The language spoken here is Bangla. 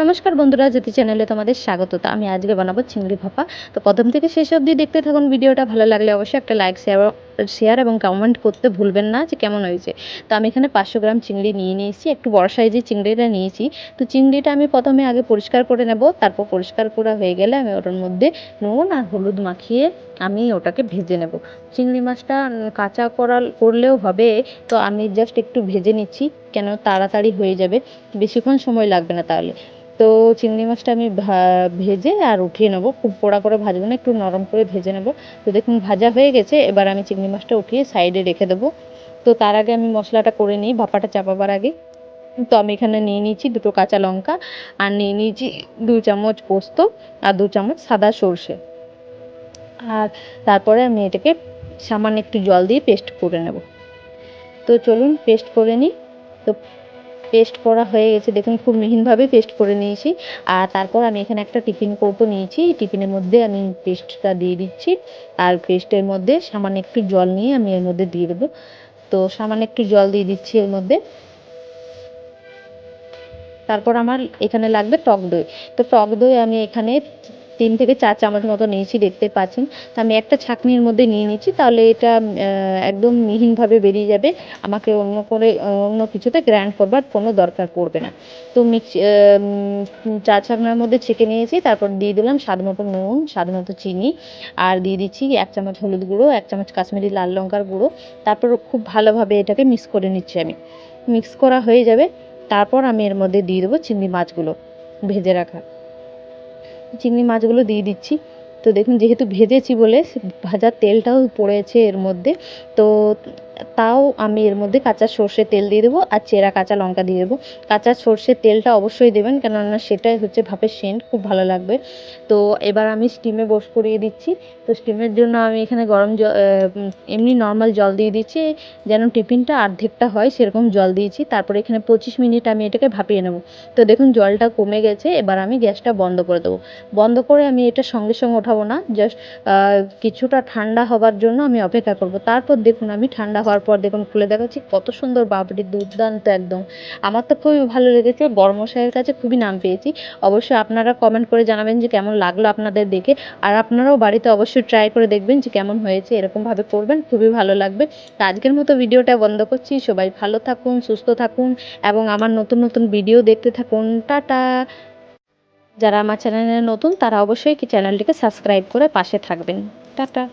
নমস্কার বন্ধুরা, জ্যোতি চ্যানেলে তোমাদের স্বাগত। তো আমি আজকে বানাবো চিংড়ি ভাপা। তো প্রথম থেকে শেষ অবধি দেখতে থাকুন ভিডিওটা, ভালো লাগলে অবশ্যই একটা লাইক শেয়ার শেয়ার এবং কমেন্ট করতে ভুলবেন না যে কেমন হয়েছে। তো আমি এখানে পাঁচশো গ্রাম চিংড়ি নিয়ে নিয়েছি, একটু বড় সাইজের চিংড়িটা নিয়েছি। তো চিংড়িটা আমি প্রথমে আগে পরিষ্কার করে নেব, তারপর পরিষ্কার করা হয়ে গেলে আমি ওটার মধ্যে নুন আর হলুদ মাখিয়ে আমি ওটাকে ভেজে নেব। চিংড়ি মাছটা কাঁচা করা করলেও হবে, তো আমি জাস্ট একটু ভেজে নিচ্ছি, কেন তাড়াতাড়ি হয়ে যাবে। বেশিক্ষণ সময় লাগবে না তাহলে। তো চিংড়ি মাছটা আমি ভেজে আর উঠিয়ে নেব। খুব পোড়া করে ভাজবো না, একটু নরম করে ভেজে নেব। তো দেখুন, ভাজা হয়ে গেছে, এবার আমি চিংড়ি মাছটা উঠিয়ে সাইডে রেখে দেবো। তো তার আগে আমি মশলাটা করে নিই ভাপাটা চাপাবার আগে। তো আমি এখানে নিয়ে নিয়েছি দুটো কাঁচা লঙ্কা, আর নিয়ে নিয়েছি দু চামচ পোস্ত, আর দু চামচ সাদা সর্ষে। আর তারপরে আমি এটাকে সামান্য একটু জল দিয়ে পেস্ট করে নেব। তো চলুন, পেস্ট করে নিই। তো পেস্ট করা হয়ে গেছে। দেখুন, খুব মিহিনভাবে পেস্ট করে নিয়েছি। আর তারপর আমি এখানে একটা টিফিন কৌটো নিয়েছি। টিফিনের মধ্যে আমি পেস্টটা দিয়ে দিচ্ছি। আর পেস্টের মধ্যে সামান্য একটু জল নিয়ে আমি এর মধ্যে দিয়ে দেবো। তো সামান্য একটু জল দিয়ে দিচ্ছি এর মধ্যে। তারপর আমার এখানে লাগবে টক দই। তো টক দই আমি এখানে তিন থেকে চার চামচ মতো নিয়েছি, দেখতে পাচ্ছেন। তা আমি একটা ছাঁকনির মধ্যে নিয়ে নিচ্ছি, তাহলে এটা একদম মিহিনভাবে বেরিয়ে যাবে। আমাকে অন্য করে, অন্য কিছুতে গ্রাইন্ড করবার কোনো দরকার পড়বে না। তো মিক্স চা ছাঁকনার মধ্যে ছেঁকে নিয়েছি, তারপর দিয়ে দিলাম স্বাদ মতো নুন, স্বাদ মতো চিনি, আর দিয়ে দিচ্ছি এক চামচ হলুদ গুঁড়ো, এক চামচ কাশ্মীরি লাল লঙ্কার গুঁড়ো। তারপর খুব ভালোভাবে এটাকে মিক্স করে নিচ্ছি আমি। মিক্স করা হয়ে যাবে, তারপর আমি এর মধ্যে দিয়ে দেবো চিংড়ি মাছগুলো, ভেজে রাখা। চিংড়ি মাছগুলো দিয়ে দিচ্ছি। তো দেখুন, যেহেতু ভেজেছি বলে ভাজার তেলটাও পড়েছে এর মধ্যে। তো তাও আমি এর মধ্যে কাঁচা সর্ষের তেল দিয়ে দেবো আর চেরা কাঁচা লঙ্কা দিয়ে দেবো। কাঁচা সর্ষের তেলটা অবশ্যই দেবেন কেননা সেটাই হচ্ছে ভাপের সেন্ট খুব ভালো লাগবে। তো এবার আমি স্টিমে বস করিয়ে দিচ্ছি। তো স্টিমের জন্য আমি এখানে গরম জল এমনি নর্মাল জল দিয়ে দিচ্ছি। যেন টিফিনটা অর্ধেকটা হয় সেরকম জল দিয়েছি। তারপরে এখানে পঁচিশ মিনিট আমি এটাকে ভাপিয়ে নেব। তো দেখুন জলটা কমে গেছে। এবার আমি গ্যাসটা বন্ধ করে দেবো। বন্ধ করে আমি এটা সঙ্গে সঙ্গে ওঠাবো না। জাস্ট কিছুটা ঠান্ডা হবার জন্য আমি অপেক্ষা করব। তারপর দেখুন আমি ঠান্ডা হওয়ার পর দেখুন, খুলে দেখাচ্ছি, কত সুন্দর বাবরি, দুর্দান্ত একদম। আমার তো খুবই ভালো লেগেছে বড়মশাইয়ের কাছে খুবই নাম পেয়েছি। অবশ্যই আপনারা কমেন্ট করে জানাবেন যে কেমন লাগল আপনাদের দেখে, আর আপনারাও বাড়িতে অবশ্যই ট্রাই করে দেখবেন যে কেমন হয়েছে, এরকমভাবে করবেন, খুবই ভালো লাগবে। তো আজকের মতো ভিডিওটা বন্ধ করছি, সবাই ভালো থাকুন, সুস্থ থাকুন, এবং আমার নতুন নতুন ভিডিও দেখতে থাকুন। টাটা! যারা আমার চ্যানেলে নতুন, তারা অবশ্যই চ্যানেলটিকে সাবস্ক্রাইব করে পাশে থাকবেন। টাটা!